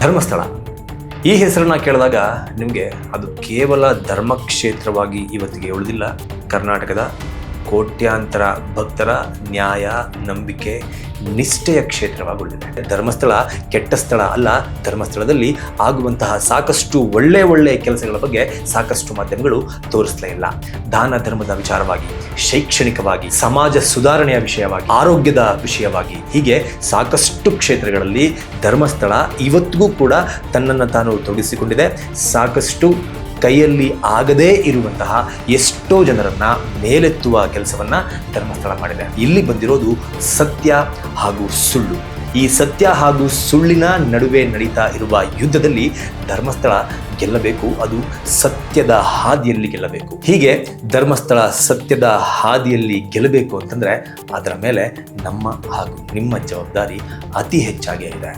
ಧರ್ಮಸ್ಥಳ. ಈ ಹೆಸರನ್ನ ಕೇಳಿದಾಗ ನಿಮಗೆ ಅದು ಕೇವಲ ಧರ್ಮಕ್ಷೇತ್ರವಾಗಿ ಇವತ್ತಿಗೆ ಉಳಿದಿಲ್ಲ. ಕರ್ನಾಟಕದ ಕೋಟ್ಯಾಂತರ ಭಕ್ತರ ನ್ಯಾಯ, ನಂಬಿಕೆ, ನಿಷ್ಠೆಯ ಕ್ಷೇತ್ರವಾಗಿದೆ ಧರ್ಮಸ್ಥಳ ಕೆಟ್ಟ ಸ್ಥಳ ಅಲ್ಲ. ಧರ್ಮಸ್ಥಳದಲ್ಲಿ ಆಗುವಂತಹ ಸಾಕಷ್ಟು ಒಳ್ಳೆ ಒಳ್ಳೆಯ ಕೆಲಸಗಳ ಬಗ್ಗೆ ಸಾಕಷ್ಟು ಮಾಧ್ಯಮಗಳು ತೋರಿಸ್ತಾ ಇಲ್ಲ. ದಾನ ಧರ್ಮದ ವಿಚಾರವಾಗಿ, ಶೈಕ್ಷಣಿಕವಾಗಿ, ಸಮಾಜ ಸುಧಾರಣೆಯ ವಿಷಯವಾಗಿ, ಆರೋಗ್ಯದ ವಿಷಯವಾಗಿ, ಹೀಗೆ ಸಾಕಷ್ಟು ಕ್ಷೇತ್ರಗಳಲ್ಲಿ ಧರ್ಮಸ್ಥಳ ಇವತ್ತಿಗೂ ಕೂಡ ತನ್ನನ್ನು ತಾನು ತೊಡಗಿಸಿಕೊಂಡಿದೆ. ಸಾಕಷ್ಟು ಕೈಯಲ್ಲಿ ಆಗದೇ ಇರುವಂತಹ ಎಷ್ಟೋ ಜನರನ್ನ ಮೇಲೆತ್ತುವ ಕೆಲಸವನ್ನ ಧರ್ಮಸ್ಥಳ ಮಾಡಿದೆ. ಇಲ್ಲಿ ಬಂದಿರೋದು ಸತ್ಯ ಹಾಗೂ ಸುಳ್ಳು. ಈ ಸತ್ಯ ಹಾಗೂ ಸುಳ್ಳಿನ ನಡುವೆ ನಡೀತಾ ಇರುವ ಯುದ್ಧದಲ್ಲಿ ಧರ್ಮಸ್ಥಳ ಗೆಲ್ಲಬೇಕು. ಅದು ಸತ್ಯದ ಹಾದಿಯಲ್ಲಿ ಗೆಲ್ಲಬೇಕು. ಹೀಗೆ ಧರ್ಮಸ್ಥಳ ಸತ್ಯದ ಹಾದಿಯಲ್ಲಿ ಗೆಲ್ಲಬೇಕು ಅಂತಂದ್ರೆ ಅದರ ಮೇಲೆ ನಮ್ಮ ಹಾಗೂ ನಿಮ್ಮ ಜವಾಬ್ದಾರಿ ಅತಿ ಹೆಚ್ಚಾಗಿ ಇದೆ.